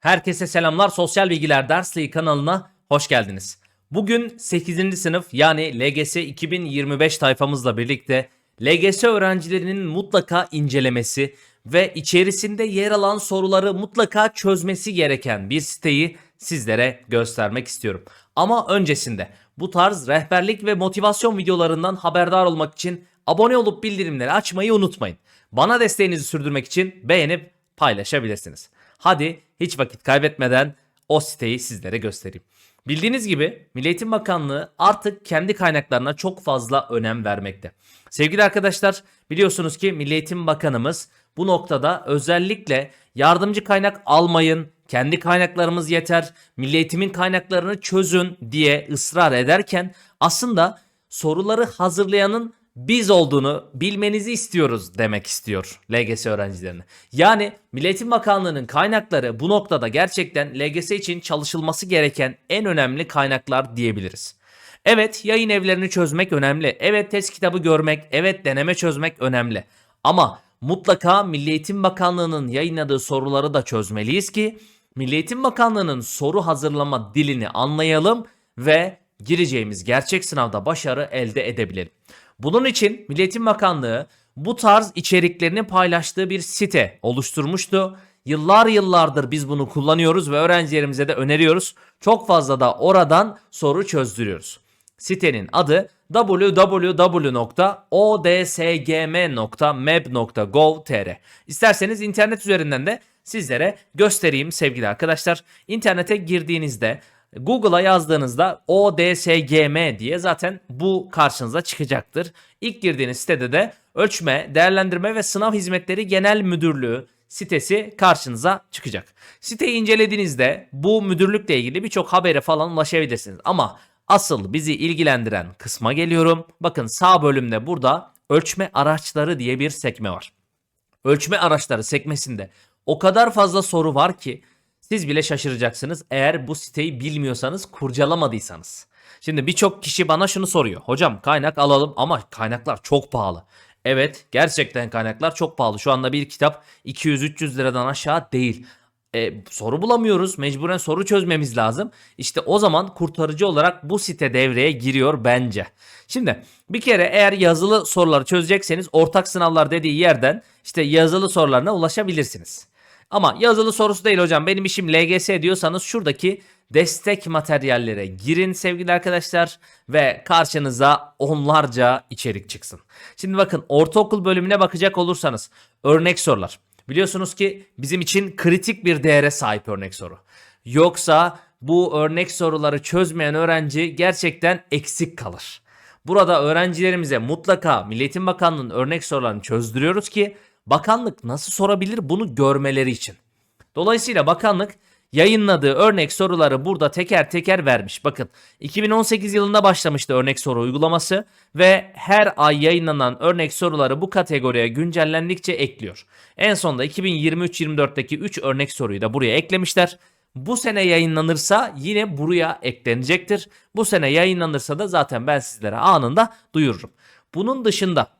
Herkese selamlar. Sosyal Bilgiler Dersliği kanalına hoş geldiniz. Bugün 8. sınıf yani LGS 2025 tayfamızla birlikte LGS öğrencilerinin mutlaka incelemesi ve içerisinde yer alan soruları mutlaka çözmesi gereken bir siteyi sizlere göstermek istiyorum. Ama öncesinde bu tarz rehberlik ve motivasyon videolarından haberdar olmak için abone olup bildirimleri açmayı unutmayın. Bana desteğinizi sürdürmek için beğenip paylaşabilirsiniz. Hadi hiç vakit kaybetmeden o siteyi sizlere göstereyim. Bildiğiniz gibi Milli Eğitim Bakanlığı artık kendi kaynaklarına çok fazla önem vermekte. Sevgili arkadaşlar biliyorsunuz ki Milli Eğitim Bakanımız bu noktada özellikle yardımcı kaynak almayın, kendi kaynaklarımız yeter, milli eğitimin kaynaklarını çözün diye ısrar ederken aslında soruları hazırlayanın biz olduğunu bilmenizi istiyoruz demek istiyor LGS öğrencilerine. Yani Milli Eğitim Bakanlığı'nın kaynakları bu noktada gerçekten LGS için çalışılması gereken en önemli kaynaklar diyebiliriz. Evet yayın evlerini çözmek önemli. Evet test kitabı görmek, evet deneme çözmek önemli. Ama mutlaka Milli Eğitim Bakanlığı'nın yayınladığı soruları da çözmeliyiz ki Milli Eğitim Bakanlığı'nın soru hazırlama dilini anlayalım ve gireceğimiz gerçek sınavda başarı elde edebilelim. Bunun için Milli Eğitim Bakanlığı bu tarz içeriklerini paylaştığı bir site oluşturmuştu. Yıllar yıllardır biz bunu kullanıyoruz ve öğrencilerimize de öneriyoruz. Çok fazla da oradan soru çözdürüyoruz. Sitenin adı www.odsgm.meb.gov.tr İsterseniz internet üzerinden de sizlere göstereyim sevgili arkadaşlar. İnternete girdiğinizde Google'a yazdığınızda ODSGM diye zaten bu karşınıza çıkacaktır. İlk girdiğiniz sitede de Ölçme, Değerlendirme ve Sınav Hizmetleri Genel Müdürlüğü sitesi karşınıza çıkacak. Siteyi incelediğinizde bu müdürlükle ilgili birçok habere falan ulaşabilirsiniz. Ama asıl bizi ilgilendiren kısma geliyorum. Bakın sağ bölümde burada ölçme araçları diye bir sekme var. Ölçme araçları sekmesinde o kadar fazla soru var ki siz bile şaşıracaksınız eğer bu siteyi bilmiyorsanız, kurcalamadıysanız. Şimdi birçok kişi bana şunu soruyor. Hocam kaynak alalım ama kaynaklar çok pahalı. Evet gerçekten kaynaklar çok pahalı. Şu anda bir kitap 200-300 liradan aşağı değil. E, soru bulamıyoruz. Mecburen soru çözmemiz lazım. İşte o zaman kurtarıcı olarak bu site devreye giriyor bence. Şimdi bir kere eğer yazılı soruları çözecekseniz ortak sınavlar dediği yerden işte yazılı sorularına ulaşabilirsiniz. Ama yazılı sorusu değil hocam benim işim LGS diyorsanız şuradaki destek materyallere girin sevgili arkadaşlar ve karşınıza onlarca içerik çıksın. Şimdi bakın ortaokul bölümüne bakacak olursanız örnek sorular. Biliyorsunuz ki bizim için kritik bir değere sahip örnek soru. Yoksa bu örnek soruları çözmeyen öğrenci gerçekten eksik kalır. Burada öğrencilerimize mutlaka Milli Eğitim Bakanlığı'nın örnek sorularını çözdürüyoruz ki bakanlık nasıl sorabilir bunu görmeleri için. Dolayısıyla bakanlık yayınladığı örnek soruları burada teker teker vermiş. Bakın 2018 yılında başlamıştı örnek soru uygulaması ve her ay yayınlanan örnek soruları bu kategoriye güncellendikçe ekliyor. En sonunda 2023-24'teki 3 örnek soruyu da buraya eklemişler. Bu sene yayınlanırsa yine buraya eklenecektir. Bu sene yayınlanırsa da zaten ben sizlere anında duyururum. Bunun dışında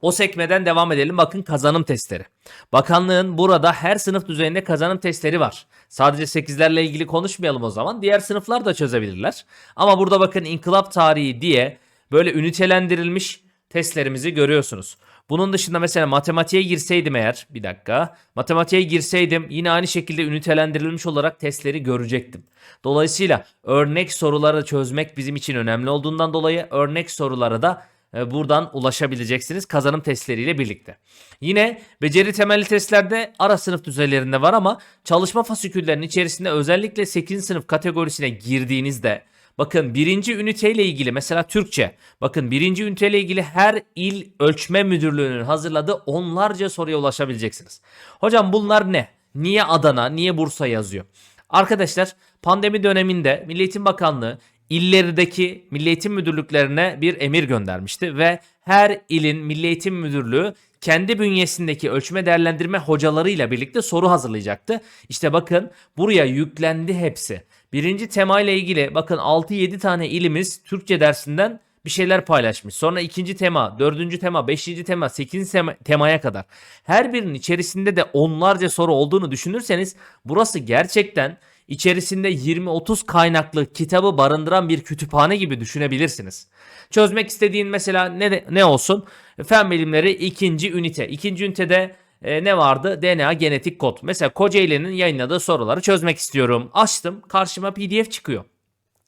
o sekmeden devam edelim. Bakın kazanım testleri. Bakanlığın burada her sınıf düzeyinde kazanım testleri var. Sadece 8'lerle ilgili konuşmayalım o zaman. Diğer sınıflar da çözebilirler. Ama burada bakın inkılap tarihi diye böyle ünitelendirilmiş testlerimizi görüyorsunuz. Bunun dışında mesela matematiğe girseydim eğer bir dakika matematiğe girseydim yine aynı şekilde ünitelendirilmiş olarak testleri görecektim. Dolayısıyla örnek soruları çözmek bizim için önemli olduğundan dolayı örnek sorulara da buradan ulaşabileceksiniz kazanım testleriyle birlikte. Yine beceri temelli testlerde ara sınıf düzeylerinde var ama çalışma fasiküllerinin içerisinde özellikle 8. sınıf kategorisine girdiğinizde bakın birinci üniteyle ilgili mesela Türkçe bakın birinci üniteyle ilgili her il ölçme müdürlüğünün hazırladığı onlarca soruya ulaşabileceksiniz. Hocam bunlar ne? Niye Adana, niye Bursa yazıyor? Arkadaşlar pandemi döneminde Milli Eğitim Bakanlığı illerdeki milli eğitim müdürlüklerine bir emir göndermişti ve her ilin milli eğitim müdürlüğü kendi bünyesindeki ölçme değerlendirme hocalarıyla birlikte soru hazırlayacaktı. İşte bakın buraya yüklendi hepsi. Birinci tema ile ilgili bakın 6-7 tane ilimiz Türkçe dersinden bir şeyler paylaşmış. Sonra ikinci tema, dördüncü tema, beşinci tema, sekizinci tema, temaya kadar. Her birinin içerisinde de onlarca soru olduğunu düşünürseniz burası gerçekten içerisinde 20-30 kaynaklı kitabı barındıran bir kütüphane gibi düşünebilirsiniz. Çözmek istediğin mesela ne, ne olsun? Fen bilimleri ikinci ünite. İkinci ünitede e, ne vardı? DNA genetik kod. Mesela Kocaeli'nin yayınladığı soruları çözmek istiyorum. Açtım karşıma pdf çıkıyor.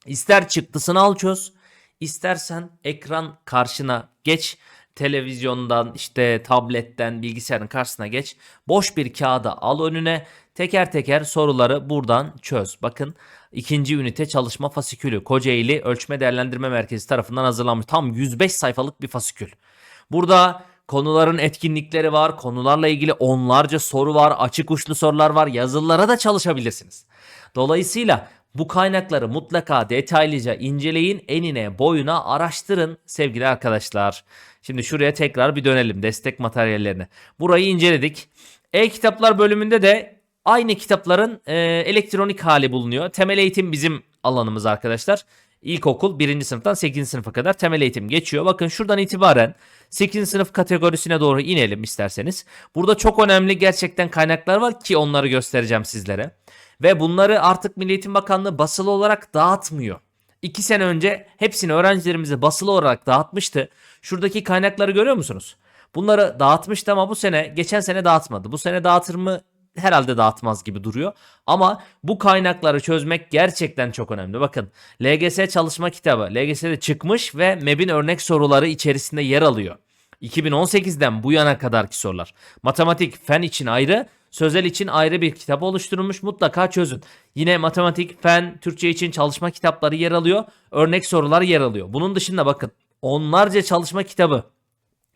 İster çıktısını al çöz. istersen ekran karşına geç. Televizyondan işte tabletten bilgisayarın karşısına geç. Boş bir kağıda al önüne. Teker teker soruları buradan çöz. Bakın ikinci ünite çalışma fasikülü Kocaeli Ölçme Değerlendirme Merkezi tarafından hazırlanmış. Tam 105 sayfalık bir fasikül. Burada konuların etkinlikleri var. Konularla ilgili onlarca soru var. Açık uçlu sorular var. Yazılılara da çalışabilirsiniz. Dolayısıyla bu kaynakları mutlaka detaylıca inceleyin, enine boyuna araştırın sevgili arkadaşlar. Şimdi şuraya tekrar bir dönelim destek materyallerine. Burayı inceledik. E-kitaplar bölümünde de aynı kitapların e, elektronik hali bulunuyor. Temel eğitim bizim alanımız arkadaşlar. İlkokul 1. sınıftan 8. sınıfa kadar temel eğitim geçiyor. Bakın şuradan itibaren 8. sınıf kategorisine doğru inelim isterseniz. Burada çok önemli gerçekten kaynaklar var ki onları göstereceğim sizlere. Ve bunları artık Milli Eğitim Bakanlığı basılı olarak dağıtmıyor. 2 sene önce hepsini öğrencilerimize basılı olarak dağıtmıştı. Şuradaki kaynakları görüyor musunuz? Bunları dağıtmıştı ama bu sene geçen sene dağıtmadı. Bu sene dağıtır mı? Herhalde dağıtmaz gibi duruyor. Ama bu kaynakları çözmek gerçekten çok önemli. Bakın LGS çalışma kitabı LGS'de çıkmış ve MEB'in örnek soruları içerisinde yer alıyor. 2018'den bu yana kadarki sorular. Matematik, fen için ayrı, sözel için ayrı bir kitap oluşturulmuş. Mutlaka çözün. Yine matematik, fen, Türkçe için çalışma kitapları yer alıyor. Örnek sorular yer alıyor. Bunun dışında bakın onlarca çalışma kitabı.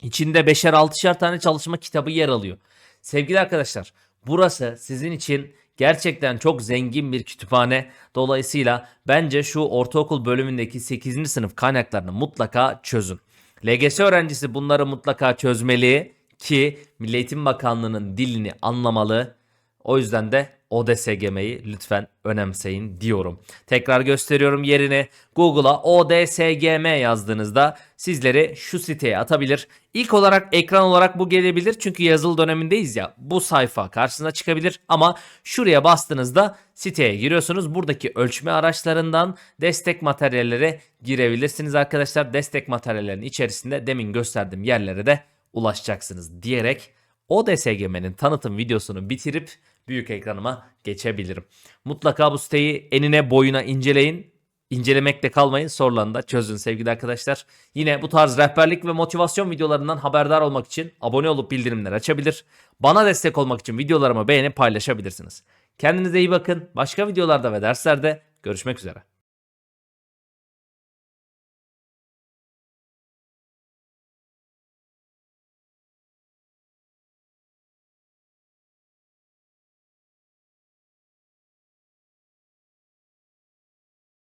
İçinde beşer altışar tane çalışma kitabı yer alıyor. Sevgili arkadaşlar burası sizin için gerçekten çok zengin bir kütüphane. Dolayısıyla bence şu ortaokul bölümündeki 8. sınıf kaynaklarını mutlaka çözün. LGS öğrencisi bunları mutlaka çözmeli ki Milli Eğitim Bakanlığı'nın dilini anlamalı. O yüzden de ODSGM'yi lütfen önemseyin diyorum. Tekrar gösteriyorum yerini. Google'a ODSGM yazdığınızda sizleri şu siteye atabilir. İlk olarak ekran olarak bu gelebilir çünkü yazılı dönemindeyiz ya. Bu sayfa karşınıza çıkabilir ama şuraya bastığınızda siteye giriyorsunuz. Buradaki ölçme araçlarından destek materyallere girebilirsiniz arkadaşlar. Destek materyallerinin içerisinde demin gösterdiğim yerlere de ulaşacaksınız diyerek ODSGM'nin tanıtım videosunu bitirip büyük ekranıma geçebilirim. Mutlaka bu siteyi enine boyuna inceleyin. İncelemekle kalmayın sorularını da çözün sevgili arkadaşlar. Yine bu tarz rehberlik ve motivasyon videolarından haberdar olmak için abone olup bildirimleri açabilir. Bana destek olmak için videolarımı beğenip paylaşabilirsiniz. Kendinize iyi bakın. Başka videolarda ve derslerde görüşmek üzere.